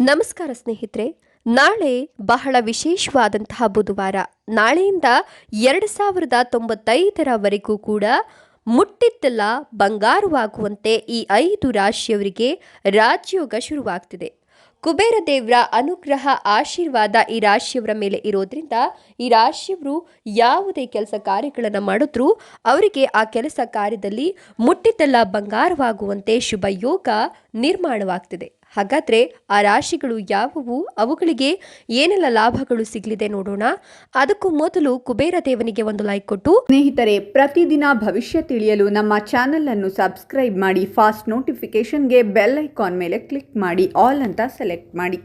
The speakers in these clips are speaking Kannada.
ನಮಸ್ಕಾರ ಸ್ನೇಹಿತರೆ, ನಾಳೆ ಬಹಳ ವಿಶೇಷವಾದಂತಹ ಬುಧವಾರ. ನಾಳೆಯಿಂದ ಎರಡು ಸಾವಿರದ ತೊಂಬತ್ತೈದರವರೆಗೂ ಕೂಡ ಮುಟ್ಟಿದ್ದೆಲ್ಲ ಬಂಗಾರವಾಗುವಂತೆ ಈ ಐದು ರಾಶಿಯವರಿಗೆ ರಾಜಯೋಗ ಶುರುವಾಗ್ತಿದೆ. ಕುಬೇರ ದೇವರ ಅನುಗ್ರಹ, ಆಶೀರ್ವಾದ ಈ ರಾಶಿಯವರ ಮೇಲೆ ಇರೋದ್ರಿಂದ ಈ ರಾಶಿಯವರು ಯಾವುದೇ ಕೆಲಸ ಕಾರ್ಯಗಳನ್ನು ಮಾಡಿದ್ರೂ ಅವರಿಗೆ ಆ ಕೆಲಸ ಕಾರ್ಯದಲ್ಲಿ ಮುಟ್ಟಿದ್ದೆಲ್ಲ ಬಂಗಾರವಾಗುವಂತೆ ಶುಭ ಯೋಗ ನಿರ್ಮಾಣವಾಗ್ತಿದೆ. ಹಾಗಾದ್ರೆ ಆ ರಾಶಿಗಳು ಯಾವುವು? ಅವುಗಳಿಗೆ ಏನೆಲ್ಲ ಲಾಭಗಳು ಸಿಗಲಿದೆ ನೋಡೋಣ. ಅದಕ್ಕೂ ಮೊದಲು ಕುಬೇರ ದೇವನಿಗೆ ಒಂದು ಲೈಕ್ ಕೊಟ್ಟು, ಸ್ನೇಹಿತರೆ, ಪ್ರತಿದಿನ ಭವಿಷ್ಯ ತಿಳಿಯಲು ನಮ್ಮ ಚಾನೆಲ್ ಅನ್ನು ಸಬ್ಸ್ಕ್ರೈಬ್ ಮಾಡಿ ಫಾಸ್ಟ್ ನೋಟಿಫಿಕೇಶನ್ಗೆ ಬೆಲ್ ಐಕಾನ್ ಮೇಲೆ ಕ್ಲಿಕ್ ಮಾಡಿ ಆಲ್ ಅಂತ ಸೆಲೆಕ್ಟ್ ಮಾಡಿ.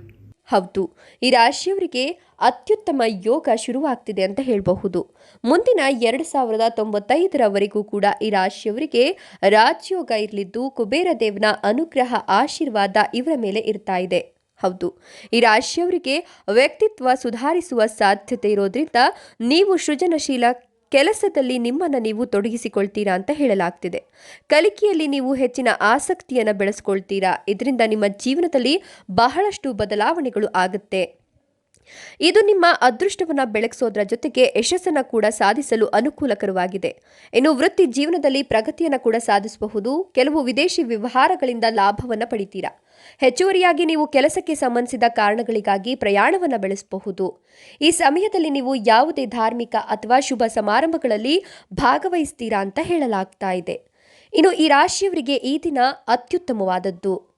ಹೌದು. ಈ ರಾಶಿಯವರಿಗೆ ಅತ್ಯುತ್ತಮ ಯೋಗ ಶುರುವಾಗ್ತಿದೆ ಅಂತ ಹೇಳಬಹುದು. ಮುಂದಿನ ಎರಡು ಸಾವಿರದ ತೊಂಬತ್ತೈದರವರೆಗೂ ಕೂಡ ಈ ರಾಶಿಯವರಿಗೆ ರಾಜಯೋಗ ಇರಲಿದ್ದು, ಕುಬೇರ ದೇವನ ಅನುಗ್ರಹ, ಆಶೀರ್ವಾದ ಇವರ ಮೇಲೆ ಇರ್ತಾ ಇದೆ. ಹೌದು. ಈ ರಾಶಿಯವರಿಗೆ ವ್ಯಕ್ತಿತ್ವ ಸುಧಾರಿಸುವ ಸಾಧ್ಯತೆ ಇರೋದ್ರಿಂದ ನೀವು ಸೃಜನಶೀಲ ಕೆಲಸದಲ್ಲಿ ನಿಮ್ಮನ್ನು ನೀವು ತೊಡಗಿಸಿಕೊಳ್ತೀರಾ ಅಂತ ಹೇಳಲಾಗ್ತಿದೆ. ಕಲಿಕೆಯಲ್ಲಿ ನೀವು ಹೆಚ್ಚಿನ ಆಸಕ್ತಿಯನ್ನು ಬೆಳೆಸ್ಕೊಳ್ತೀರಾ? ಇದರಿಂದ ನಿಮ್ಮ ಜೀವನದಲ್ಲಿ ಬಹಳಷ್ಟು ಬದಲಾವಣೆಗಳು ಆಗುತ್ತೆ. ಇದು ನಿಮ್ಮ ಅದೃಷ್ಟವನ್ನು ಬೆಳಗಿಸೋದ್ರ ಜೊತೆಗೆ ಯಶಸ್ಸನ್ನು ಕೂಡ ಸಾಧಿಸಲು ಅನುಕೂಲಕರವಾಗಿದೆ. ಇನ್ನು ವೃತ್ತಿ ಜೀವನದಲ್ಲಿ ಪ್ರಗತಿಯನ್ನು ಕೂಡ ಸಾಧಿಸಬಹುದು. ಕೆಲವು ವಿದೇಶಿ ವ್ಯವಹಾರಗಳಿಂದ ಲಾಭವನ್ನು ಪಡಿತೀರಾ? ಹೆಚ್ಚುವರಿಯಾಗಿ ನೀವು ಕೆಲಸಕ್ಕೆ ಸಂಬಂಧಿಸಿದ ಕಾರಣಗಳಿಗಾಗಿ ಪ್ರಯಾಣವನ್ನು ಬೆಳೆಸಬಹುದು. ಈ ಸಮಯದಲ್ಲಿ ನೀವು ಯಾವುದೇ ಧಾರ್ಮಿಕ ಅಥವಾ ಶುಭ ಸಮಾರಂಭಗಳಲ್ಲಿ ಭಾಗವಹಿಸ್ತೀರಾ ಅಂತ ಹೇಳಲಾಗ್ತಾ ಇದೆ. ಇನ್ನು ಈ ರಾಶಿಯವರಿಗೆ ಈ ದಿನ ಅತ್ಯುತ್ತಮವಾದದ್ದು.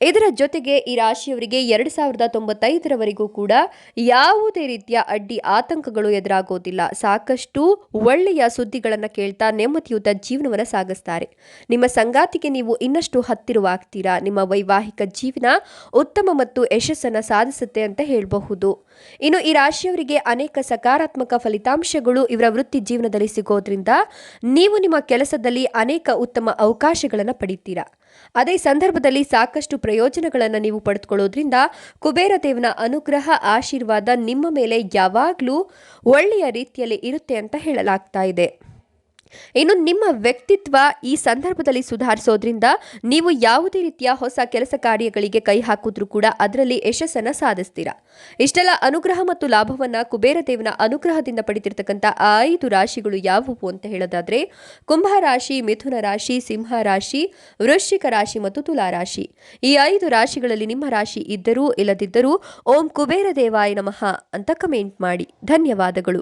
ಇದರ ಜೊತೆಗೆ ಈ ರಾಶಿಯವರಿಗೆ ಎರಡು ಸಾವಿರದ ತೊಂಬತ್ತೈದರವರೆಗೂ ಕೂಡ ಯಾವುದೇ ರೀತಿಯ ಅಡ್ಡಿ ಆತಂಕಗಳು ಎದುರಾಗೋದಿಲ್ಲ. ಸಾಕಷ್ಟು ಒಳ್ಳೆಯ ಸುದ್ದಿಗಳನ್ನು ಕೇಳ್ತಾ ನೆಮ್ಮದಿಯುತ ಜೀವನವನ್ನು ಸಾಗಿಸ್ತಾರೆ. ನಿಮ್ಮ ಸಂಗಾತಿಗೆ ನೀವು ಇನ್ನಷ್ಟು ಹತ್ತಿರವಾಗ್ತೀರಾ? ನಿಮ್ಮ ವೈವಾಹಿಕ ಜೀವನ ಉತ್ತಮ ಮತ್ತು ಯಶಸ್ಸನ್ನು ಸಾಧಿಸುತ್ತೆ ಅಂತ ಹೇಳಬಹುದು. ಇನ್ನು ಈ ರಾಶಿಯವರಿಗೆ ಅನೇಕ ಸಕಾರಾತ್ಮಕ ಫಲಿತಾಂಶಗಳು ಇವರ ವೃತ್ತಿ ಜೀವನದಲ್ಲಿ ಸಿಗೋದ್ರಿಂದ ನೀವು ನಿಮ್ಮ ಕೆಲಸದಲ್ಲಿ ಅನೇಕ ಉತ್ತಮ ಅವಕಾಶಗಳನ್ನು ಪಡಿತೀರಾ. ಅದೇ ಸಂದರ್ಭದಲ್ಲಿ ಸಾಕಷ್ಟು ಪ್ರಯೋಜನಗಳನ್ನು ನೀವು ಪಡೆದುಕೊಳ್ಳೋದ್ರಿಂದ ಕುಬೇರ ದೇವನ ಅನುಗ್ರಹ, ಆಶೀರ್ವಾದ ನಿಮ್ಮ ಮೇಲೆ ಯಾವಾಗಲೂ ಒಳ್ಳೆಯ ರೀತಿಯಲ್ಲಿ ಇರುತ್ತೆ ಅಂತ ಹೇಳಲಾಗ್ತಾ ಇದೆ. ಇನ್ನು ನಿಮ್ಮ ವ್ಯಕ್ತಿತ್ವ ಈ ಸಂದರ್ಭದಲ್ಲಿ ಸುಧಾರಿಸೋದ್ರಿಂದ ನೀವು ಯಾವುದೇ ರೀತಿಯ ಹೊಸ ಕೆಲಸ ಕಾರ್ಯಗಳಿಗೆ ಕೈ ಹಾಕಿದ್ರೂ ಕೂಡ ಅದರಲ್ಲಿ ಯಶಸ್ಸನ್ನು ಸಾಧಿಸ್ತೀರಾ. ಇಷ್ಟೆಲ್ಲ ಅನುಗ್ರಹ ಮತ್ತು ಲಾಭವನ್ನ ಕುಬೇರ ದೇವನ ಅನುಗ್ರಹದಿಂದ ಪಡೆದಿರತಕ್ಕಂಥ ಐದು ರಾಶಿಗಳು ಯಾವುವು ಅಂತ ಹೇಳೋದಾದ್ರೆ, ಕುಂಭ ರಾಶಿ, ಮಿಥುನ ರಾಶಿ, ಸಿಂಹ ರಾಶಿ, ವೃಶ್ಚಿಕ ರಾಶಿ ಮತ್ತು ತುಲಾ ರಾಶಿ. ಈ ಐದು ರಾಶಿಗಳಲ್ಲಿ ನಿಮ್ಮ ರಾಶಿ ಇದ್ದರೂ ಇಲ್ಲದಿದ್ದರೂ ಓಂ ಕುಬೇರ ದೇವಾಯ ನಮಃ ಅಂತ ಕಮೆಂಟ್ ಮಾಡಿ. ಧನ್ಯವಾದಗಳು.